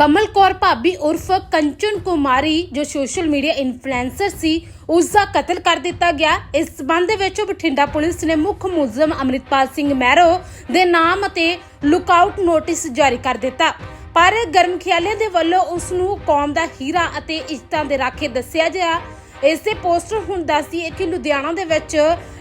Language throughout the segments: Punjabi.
ਕਮਲ ਕੌਰ ਭਾਬੀ ਉਰਫ ਕੰਚਨ ਕੁਮਾਰੀ, ਜੋ ਸੋਸ਼ਲ ਮੀਡੀਆ ਇਨਫਲੂਐਂਸਰ ਸੀ ਉਸ ਦਾ ਕਤਲ ਕਰ ਦਿੱਤਾ ਗਿਆ। ਇਸ ਸਬੰਧ ਵਿੱਚ ਬਠਿੰਡਾ ਪੁਲਿਸ ਨੇ ਮੁੱਖ ਮੁਲਜ਼ਮ ਅਮਰਿਤਪਾਲ ਸਿੰਘ ਮਹਿਰੋ ਦੇ ਨਾਮ ਅਤੇ ਲੁਕਆਊਟ ਨੋਟਿਸ ਜਾਰੀ ਕਰ ਦਿੱਤਾ। ਪਰ ਗਰਮਖਿਆਲੇ ਦੇ ਵੱਲੋਂ ਉਸ ਨੂੰ ਕੌਮ ਦਾ ਹੀਰਾ ਅਤੇ ਇੱਜ਼ਤਾਂ ਦੇ ਰਾਖੇ ਦੱਸਿਆ ਗਿਆ। ਇਸ ਦੇ ਪੋਸਟਰ ਹੁਣ ਦੱਸਦੀ ਹੈ ਕਿ ਲੁਧਿਆਣਾ ਦੇ ਵਿੱਚ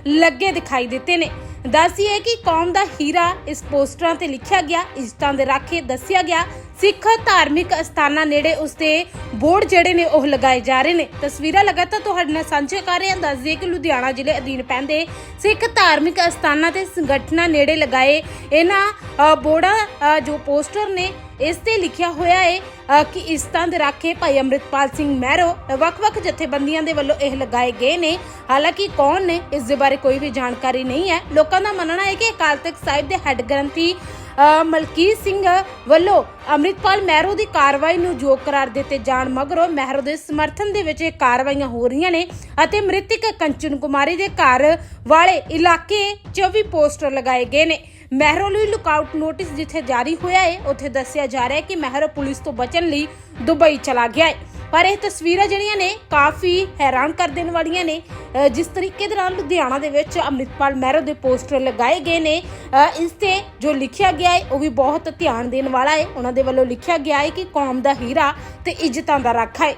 ਲੱਗੇ ਦਿਖਾਈ ਦਿੱਤੇ ਨੇ। ਦੱਸਦੀ ਹੈ ਕਿ ਕੌਮ ਦਾ ਹੀਰਾ ਇਸ ਪੋਸਟਰਾਂ ਤੇ ਲਿਖਿਆ ਗਿਆ ਇੱਜ਼ਤਾਂ ਦੇ ਰਾਖੇ ਦੱਸਿਆ ਗਿਆ। ਸਿੱਖ ਧਾਰਮਿਕ ਅਸਥਾਨਾਂ ਨੇੜੇ ਉਸਦੇ ਬੋਰਡ ਜਿਹੜੇ ਨੇ, ਉਹ ਲਗਾਏ ਜਾ ਰਹੇ ਨੇ। ਤਸਵੀਰਾਂ ਲਗਾਤਾਰ ਤੁਹਾਡੇ ਨਾਲ ਸਾਂਝੇ ਕਰ ਰਹੇ ਹਾਂ। ਦੱਸ ਕਿ ਲੁਧਿਆਣਾ ਜ਼ਿਲ੍ਹੇ ਅਧੀਨ ਪੈਂਦੇ ਸਿੱਖ ਧਾਰਮਿਕ ਅਸਥਾਨਾਂ ਤੇ ਸੰਗਠਨਾਂ ਨੇੜੇ ਲਗਾਏ ਇਹਨਾਂ ਬੋਰਡਾਂ ਜੋ ਪੋਸਟਰ ਨੇ, ਇਸ ਤੇ ਲਿਖਿਆ ਹੋਇਆ ਹੈ ਕਿ ਇਸ ਇਸਤਾਂ ਦੇ ਰਾਖੇ ਭਾਈ ਅੰਮ੍ਰਿਤਪਾਲ ਸਿੰਘ ਮਹਿਰੋ ਵੱਖ-ਵੱਖ ਜਥੇਬੰਦੀਆਂ ਦੇ ਵੱਲੋਂ ਇਹ ਲਗਾਏ ਗਏ ਨੇ। ਹਾਲਾਂਕਿ ਕੌਣ ਨੇ, ਇਸ ਦੇ ਬਾਰੇ ਕੋਈ ਵੀ ਜਾਣਕਾਰੀ ਨਹੀਂ ਹੈ। ਲੋਕ ਦਾ ਮੰਨਣਾ ਹੈ ਕਿ ਅਕਾਲ ਤਖਤ ਸਾਹਿਬ ਦੇ ਹੈੱਡ ਗ੍ਰੰਥੀ ਮਲਕੀਤ ਸਿੰਘ ਵੱਲੋਂ ਅੰਮ੍ਰਿਤਪਾਲ ਮਹਿਰੋ ਦੀ ਕਾਰਵਾਈ ਨੂੰ ਯੋਗ ਕਰਾਰ ਦਿੱਤੇ ਜਾਣ ਮਗਰੋਂ ਮਹਿਰੋ ਦੇ ਸਮਰਥਨ ਦੇ ਵਿੱਚ ਇਹ ਕਾਰਵਾਈਆਂ ਹੋ ਰਹੀਆਂ ਨੇ ਅਤੇ ਮ੍ਰਿਤਕ ਕੰਚਨ ਕੁਮਾਰੀ ਦੇ ਘਰ ਵਾਲੇ ਇਲਾਕੇ 'ਚ ਵੀ ਪੋਸਟਰ ਲਗਾਏ ਗਏ ਨੇ। ਮਹਿਰੋ ਲਈ ਲੁਕਆਊਟ ਨੋਟਿਸ ਜਿੱਥੇ ਜਾਰੀ ਹੋਇਆ ਹੈ, ਉੱਥੇ ਦੱਸਿਆ ਜਾ ਰਿਹਾ ਹੈ ਕਿ ਮਹਿਰੋ ਪੁਲਿਸ ਤੋਂ ਬਚਣ ਲਈ ਦੁਬਈ ਚਲਾ ਗਿਆ ਹੈ। ਪਰ ਇਹ ਤਸਵੀਰਾਂ ਜਿਹੜੀਆਂ ਨੇ, ਕਾਫੀ ਹੈਰਾਨ ਕਰ ਦੇਣ ਵਾਲੀਆਂ ਨੇ। ਜਿਸ ਤਰੀਕੇ ਦੇ ਨਾਲ ਲੁਧਿਆਣਾ ਦੇ ਵਿੱਚ ਅੰਮ੍ਰਿਤਪਾਲ ਮਹਿਰੋ ਦੇ ਪੋਸਟਰ ਲਗਾਏ ਗਏ ਨੇ। ਇਸ ਤੇ ਜੋ ਲਿਖਿਆ ਗਿਆ ਹੈ, ਉਹ ਵੀ ਬਹੁਤ ਧਿਆਨ ਦੇਣ ਵਾਲਾ ਹੈ। ਉਹਨਾਂ ਦੇ ਵੱਲੋਂ ਲਿਖਿਆ ਗਿਆ ਹੈ ਕਿ ਕੌਮ ਦਾ ਹੀਰਾ ਤੇ ਇੱਜ਼ਤਾਂ ਦਾ ਰਾਖਾ ਹੈ।